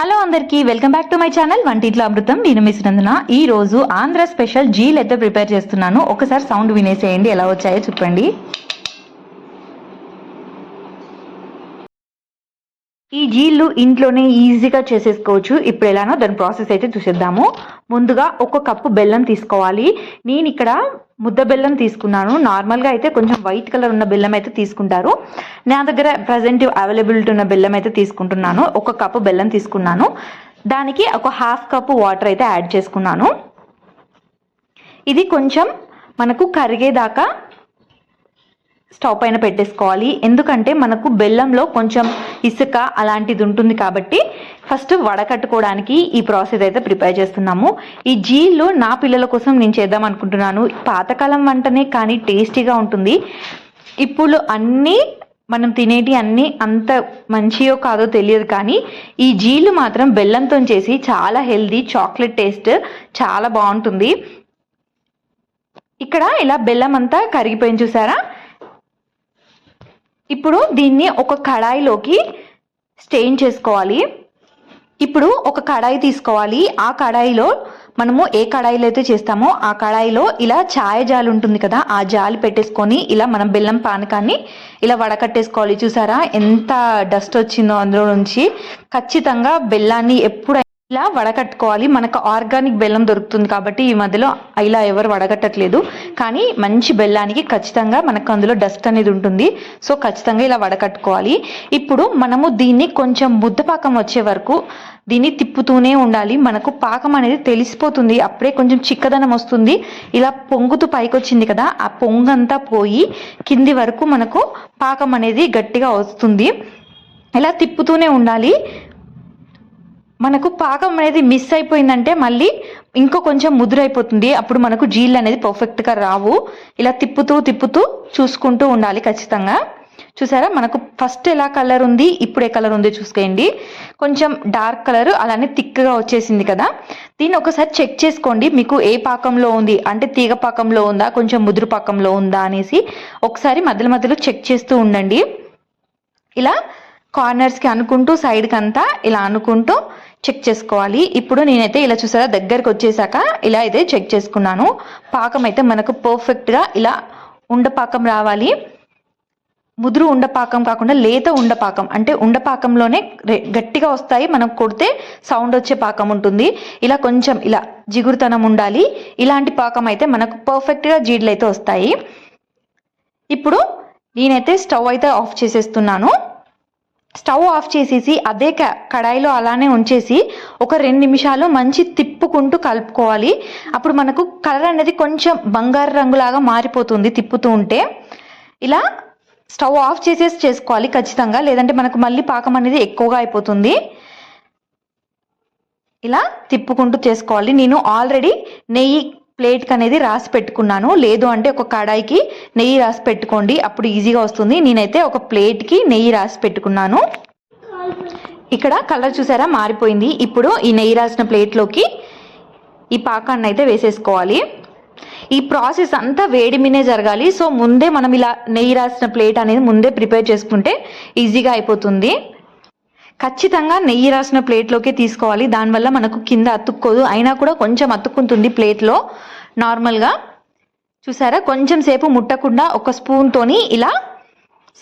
Hello అందరికీ welcome back to my channel వంటింట్లో అమృతం. నేను మిస్ ఈ రోజు ఆంధ్ర స్పెషల్ జీల్ అయితే ప్రిపేర్ చేస్తున్నాను. ఒకసారి సౌండ్ వినేసేయండి ఎలా వచ్చాయో చెప్పండి ఈ జీళ్ళు ఇంట్లోనే ఈజీగా చేసేసుకోవచ్చు. ఇప్పుడు ఎలానో దాని ప్రాసెస్ అయితే చూసేద్దాము. ముందుగా ఒక కప్పు బెల్లం తీసుకోవాలి. నేను ఇక్కడ ముద్ద బెల్లం తీసుకున్నాను. నార్మల్గా అయితే కొంచెం వైట్ కలర్ ఉన్న బెల్లం అయితే తీసుకుంటారు. నా దగ్గర ప్రజెంట్ అవైలబిలిటీ ఉన్న బెల్లం అయితే తీసుకుంటున్నాను. ఒక కప్పు బెల్లం తీసుకున్నాను. దానికి ఒక హాఫ్ కప్పు వాటర్ అయితే యాడ్ చేసుకున్నాను. ఇది కొంచెం మనకు కరిగేదాకా స్టవ్ పైన పెట్టేసుకోవాలి. ఎందుకంటే మనకు బెల్లంలో కొంచెం ఇసుక అలాంటిది ఉంటుంది కాబట్టి ఫస్ట్ వడకట్టుకోవడానికి ఈ ప్రాసెస్ అయితే ప్రిపేర్ చేస్తున్నాము. ఈ జీళ్ళు నా పిల్లల కోసం నేను చేద్దాం అనుకుంటున్నాను. పాతకాలం వంటనే కానీ టేస్టీగా ఉంటుంది. ఇప్పుడు అన్నీ మనం తినేటి అన్నీ అంత మంచియో కాదో తెలియదు కానీ ఈ జీళ్ళు మాత్రం బెల్లంతో చేసి చాలా హెల్దీ చాక్లెట్ టేస్ట్ చాలా బాగుంటుంది. ఇక్కడ ఇలా బెల్లం అంతా కరిగిపోయింది చూసారా? ఇప్పుడు దీన్ని ఒక కడాయిలోకి స్టెయిన్ చేసుకోవాలి. ఇప్పుడు ఒక కడాయి తీసుకోవాలి. ఆ కడాయిలో మనము ఏ కడాయిలో అయితే చేస్తామో ఆ కడాయిలో ఇలా ఛాయ జాలి ఉంటుంది కదా ఆ జాలి పెట్టేసుకొని ఇలా మనం బెల్లం పానకాన్ని ఇలా వడకట్టేసుకోవాలి. చూసారా? ఎంత డస్ట్ వచ్చిందో అందులో నుంచి. ఖచ్చితంగా బెల్లాన్ని ఎప్పుడు ఇలా వడకట్టుకోవాలి. మనకు ఆర్గానిక్ బెల్లం దొరుకుతుంది కాబట్టి ఈ మధ్యలో ఇలా ఎవరు వడగట్టట్లేదు కానీ మంచి బెల్లానికి ఖచ్చితంగా మనకు అందులో డస్ట్ అనేది ఉంటుంది. సో ఖచ్చితంగా ఇలా వడకట్టుకోవాలి. ఇప్పుడు మనము దీన్ని కొంచెం బుద్ధపాకం వచ్చే వరకు దీన్ని తిప్పుతూనే ఉండాలి. మనకు పాకం అనేది తెలిసిపోతుంది. అప్పుడే కొంచెం చిక్కదనం వస్తుంది. ఇలా పొంగుతూ పైకి వచ్చింది కదా ఆ పొంగంతా పోయి కింది వరకు మనకు పాకం అనేది గట్టిగా వస్తుంది. ఇలా తిప్పుతూనే ఉండాలి. మనకు పాకం అనేది మిస్ అయిపోయిందంటే మళ్ళీ ఇంకో కొంచెం ముదురైపోతుంది. అప్పుడు మనకు జీళ్ళు అనేది పర్ఫెక్ట్గా రావు. ఇలా తిప్పుతూ తిప్పుతూ చూసుకుంటూ ఉండాలి ఖచ్చితంగా. చూసారా? మనకు ఫస్ట్ ఎలా కలర్ ఉంది? ఇప్పుడు ఏ కలర్ ఉంది చూసుకోండి. కొంచెం డార్క్ కలర్ అలానే థిక్గా వచ్చేసింది కదా. దీన్ని ఒకసారి చెక్ చేసుకోండి. మీకు ఏ పాకంలో ఉంది? అంటే తీగ పాకంలో ఉందా? కొంచెం ముదురు పాకంలో ఉందా? అనేసి ఒకసారి మధ్యలో మధ్యలో చెక్ చేస్తూ ఉండండి. ఇలా కార్నర్స్కి అనుకుంటూ సైడ్కి అంతా ఇలా అనుకుంటూ చెక్ చేసుకోవాలి. ఇప్పుడు నేనైతే ఇలా చూసారా దగ్గరకు వచ్చేసాక ఇలా అయితే చెక్ చేసుకున్నాను. పాకం అయితే మనకు పర్ఫెక్ట్గా ఇలా ఉండపాకం రావాలి. ముదురు ఉండపాకం కాకుండా లేత ఉండపాకం అంటే ఉండపాకంలోనే గట్టిగా వస్తాయి. మనం కొడితే సౌండ్ వచ్చే పాకం ఉంటుంది. ఇలా కొంచెం ఇలా జిగురుతనం ఉండాలి. ఇలాంటి పాకం అయితే మనకు పర్ఫెక్ట్గా జీడ్లు అయితే వస్తాయి. ఇప్పుడు నేనైతే స్టవ్ అయితే ఆఫ్ చేసేస్తున్నాను. స్టవ్ ఆఫ్ చేసేసి అదే క- కడాయిలో అలానే ఉంచేసి ఒక రెండు నిమిషాలు మంచి తిప్పుకుంటూ కలుపుకోవాలి. అప్పుడు మనకు కలర్ అనేది కొంచెం బంగారు రంగులాగా మారిపోతుంది తిప్పుతూ ఉంటే. ఇలా స్టవ్ ఆఫ్ చేసేసి చేసుకోవాలి ఖచ్చితంగా లేదంటే మనకు మళ్ళీ పాకం అనేది ఎక్కువగా అయిపోతుంది. ఇలా తిప్పుకుంటూ చేసుకోవాలి. నేను ఆల్రెడీ నెయ్యి ప్లేట్కి అనేది రాసి పెట్టుకున్నాను. లేదు అంటే ఒక కడాయికి నెయ్యి రాసి పెట్టుకోండి. అప్పుడు ఈజీగా వస్తుంది. నేనైతే ఒక ప్లేట్కి నెయ్యి రాసి పెట్టుకున్నాను. ఇక్కడ కలర్ చూసారా? మారిపోయింది. ఇప్పుడు ఈ నెయ్యి రాసిన ప్లేట్లోకి ఈ పాకాన్ని అయితే వేసేసుకోవాలి. ఈ ప్రాసెస్ అంతా వేడి మీనే జరగాలి. సో ముందే మనం ఇలా నెయ్యి రాసిన ప్లేట్ అనేది ముందే ప్రిపేర్ చేసుకుంటే ఈజీగా అయిపోతుంది. ఖచ్చితంగా నెయ్యి రాసిన ప్లేట్లోకే తీసుకోవాలి. దానివల్ల మనకు కింద అతుక్కోదు. అయినా కూడా కొంచెం అతుక్కుంటుంది ప్లేట్లో నార్మల్గా చూసారా? కొంచెం సేపు ముట్టకుండా ఒక స్పూన్తోని ఇలా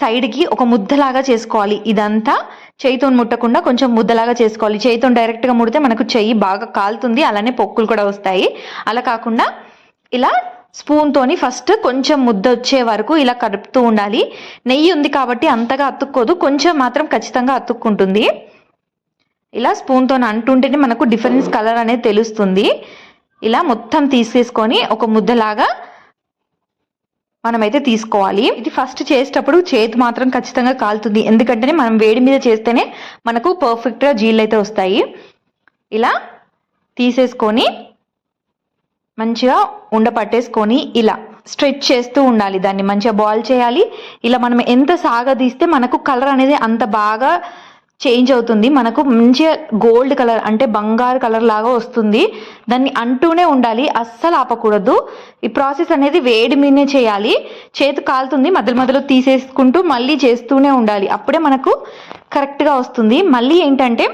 సైడ్కి ఒక ముద్దలాగా చేసుకోవాలి. ఇదంతా చేయితో ముట్టకుండా కొంచెం ముద్దలాగా చేసుకోవాలి. చేయితో డైరెక్ట్గా ముడితే మనకు చెయ్యి బాగా కాలుతుంది. అలానే పొక్కులు కూడా వస్తాయి. అలా కాకుండా ఇలా స్పూన్తోని ఫస్ట్ కొంచెం ముద్ద వచ్చే వరకు ఇలా కలుపుతూ ఉండాలి. నెయ్యి ఉంది కాబట్టి అంతగా అతుక్కోదు. కొంచెం మాత్రం ఖచ్చితంగా అతుక్కుంటుంది. ఇలా స్పూన్తో అంటుంటేనే మనకు డిఫరెన్స్ కలర్ అనేది తెలుస్తుంది. ఇలా మొత్తం తీసేసుకొని ఒక ముద్దలాగా మనమైతే తీసుకోవాలి. ఇది ఫస్ట్ చేసేటప్పుడు చేతి మాత్రం ఖచ్చితంగా కాలుతుంది. ఎందుకంటే మనం వేడి మీద చేస్తేనే మనకు పర్ఫెక్ట్గా జీళ్ళు అయితే వస్తాయి. ఇలా తీసేసుకొని మంచిగా ఉండ పట్టేసుకొని ఇలా స్ట్రెచ్ చేస్తూ ఉండాలి. దాన్ని మంచిగా బాయిల్ చేయాలి. ఇలా మనం ఎంత సాగదీస్తే మనకు కలర్ అనేది అంత బాగా చేంజ్ అవుతుంది. మనకు మంచిగా గోల్డ్ కలర్ అంటే బంగారు కలర్ లాగా వస్తుంది. దాన్ని అంటూనే ఉండాలి. అస్సలు ఆపకూడదు. ఈ ప్రాసెస్ అనేది వేడి మీదనే చేయాలి. చేతి కాలుతుంది. మధ్యలో మధ్యలో తీసేసుకుంటూ మళ్ళీ చేస్తూనే ఉండాలి. అప్పుడే మనకు కరెక్ట్గా వస్తుంది. మళ్ళీ ఏంటంటే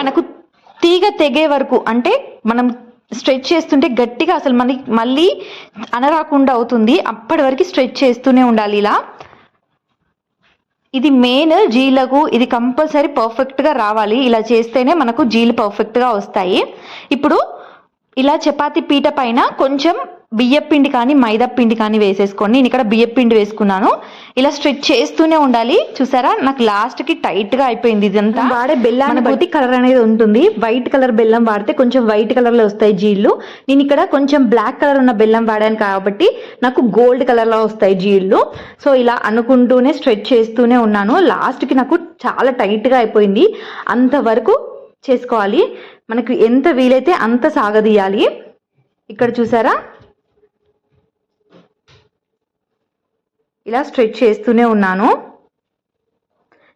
మనకు తీగ తెగే వరకు అంటే మనం స్ట్రెచ్ చేస్తుంటే గట్టిగా అసలు మనకి మళ్ళీ అనరాకుండా అవుతుంది. అప్పటి వరకు స్ట్రెచ్ చేస్తూనే ఉండాలి ఇలా. ఇది మెయిన్ జీలకు ఇది కంపల్సరీ పర్ఫెక్ట్గా రావాలి. ఇలా చేస్తేనే మనకు జీలు పర్ఫెక్ట్గా వస్తాయి. ఇప్పుడు ఇలా చపాతీ పీట పైన కొంచెం బియ్యం పిండి కానీ మైదా పిండి కానీ వేసేసుకోండి. నేను ఇక్కడ బియ్యం పిండి వేసుకున్నాను. ఇలా స్ట్రెచ్ చేస్తూనే ఉండాలి. చూసారా? నాకు లాస్ట్కి టైట్గా అయిపోయింది ఇదంతా. వాడే బెల్లాన్ని బట్టి కలర్ అనేది ఉంటుంది. వైట్ కలర్ బెల్లం వాడితే కొంచెం వైట్ కలర్లో వస్తాయి జీళ్ళు. నేను ఇక్కడ కొంచెం బ్లాక్ కలర్ ఉన్న బెల్లం వాడాను కాబట్టి నాకు గోల్డ్ కలర్లో వస్తాయి జీళ్ళు. సో ఇలా అనుకుంటూనే స్ట్రెచ్ చేస్తూనే ఉన్నాను. లాస్ట్కి నాకు చాలా టైట్గా అయిపోయింది. అంతవరకు చేసుకోవాలి. మనకు ఎంత వీలైతే అంత సాగదీయాలి. ఇక్కడ చూసారా? ఇలా స్ట్రెచ్ చేస్తూనే ఉన్నాను.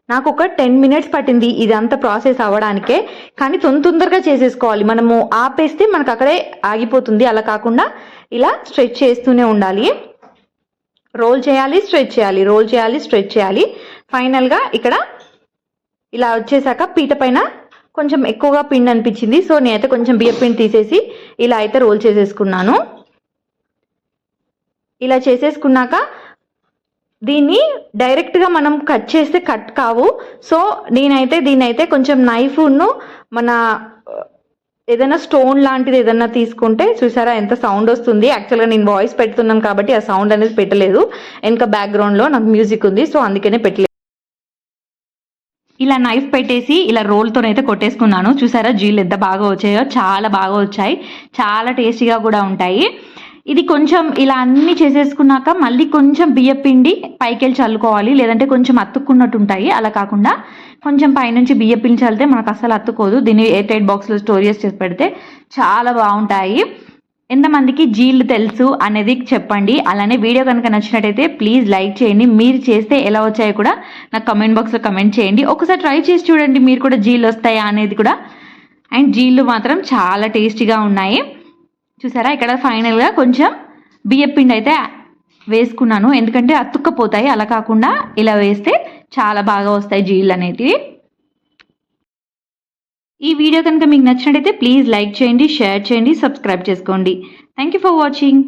నాకు ఒక టెన్ మినిట్స్ పట్టింది ఇదంతా ప్రాసెస్ అవ్వడానికే. కానీ తొందర తొందరగా చేసేసుకోవాలి. మనము ఆపేస్తే మనకు అక్కడే ఆగిపోతుంది. అలా కాకుండా ఇలా స్ట్రెచ్ చేస్తూనే ఉండాలి. రోల్ చేయాలి స్ట్రెచ్ చేయాలి రోల్ చేయాలి స్ట్రెచ్ చేయాలి. ఫైనల్గా ఇక్కడ ఇలా వచ్చేసాక పీట పైన కొంచెం ఎక్కువగా పిండి అనిపించింది. సో నేనైతే కొంచెం బియ్య పిండి తీసేసి ఇలా అయితే రోల్ చేసేసుకున్నాను. ఇలా చేసేసుకున్నాక దీన్ని డైరెక్ట్గా మనం కట్ చేస్తే కట్ కావు. సో నేనైతే దీన్నైతే అయితే కొంచెం నైఫ్ను మన uh, ఏదైనా స్టోన్ లాంటిది ఏదైనా తీసుకుంటే చూసారా ఎంత సౌండ్ వస్తుంది? యాక్చువల్గా నేను వాయిస్ పెడుతున్నాను కాబట్టి ఆ సౌండ్ అనేది పెట్టలేదు. వెనక బ్యాక్గ్రౌండ్లో నాకు మ్యూజిక్ ఉంది సో అందుకనే పెట్టలేదు. ఇలా నైఫ్ పెట్టేసి ఇలా రోల్తోనైతే కొట్టేసుకున్నాను. చూసారా జీలు ఎంత బాగా వచ్చాయో చాలా బాగా వచ్చాయి. చాలా టేస్టీగా కూడా ఉంటాయి. ఇది కొంచెం ఇలా అన్ని చేసేసుకున్నాక మళ్ళీ కొంచెం బియ్యం పిండి పైకెళ్ళి చల్లుకోవాలి. లేదంటే కొంచెం అతుక్కున్నట్టు ఉంటాయి. అలా కాకుండా కొంచెం పైనుంచి బియ్యం పిండి చల్లితే మనకు అసలు అతుక్కోదు. దీన్ని ఎయిట్ ఎయిట్ బాక్స్లో స్టోర్ చేసి పెడితే చాలా బాగుంటాయి. ఎంతమందికి జీళ్ళు తెలుసు అనేది చెప్పండి. అలానే వీడియో కనుక నచ్చినట్టయితే ప్లీజ్ లైక్ చేయండి. మీరు చేస్తే ఎలా వచ్చాయో కూడా నాకు కమెంట్ బాక్స్లో కమెంట్ చేయండి. ఒకసారి ట్రై చేసి చూడండి. మీరు కూడా జీళ్ళు వస్తాయా అనేది కూడా. అండ్ జీళ్ళు మాత్రం చాలా టేస్టీగా ఉన్నాయి. చూసారా? ఇక్కడ ఫైనల్గా కొంచెం బియ్యం పిండి అయితే వేసుకున్నాను. ఎందుకంటే అతుక్కపోతాయి. అలా కాకుండా ఇలా వేస్తే చాలా బాగా వస్తాయి జీళ్ళు అనేటివి. ఈ వీడియో కనుక మీకు నచ్చినట్టయితే ప్లీజ్ లైక్ చేయండి షేర్ చేయండి సబ్స్క్రైబ్ చేసుకోండి. Thank you for watching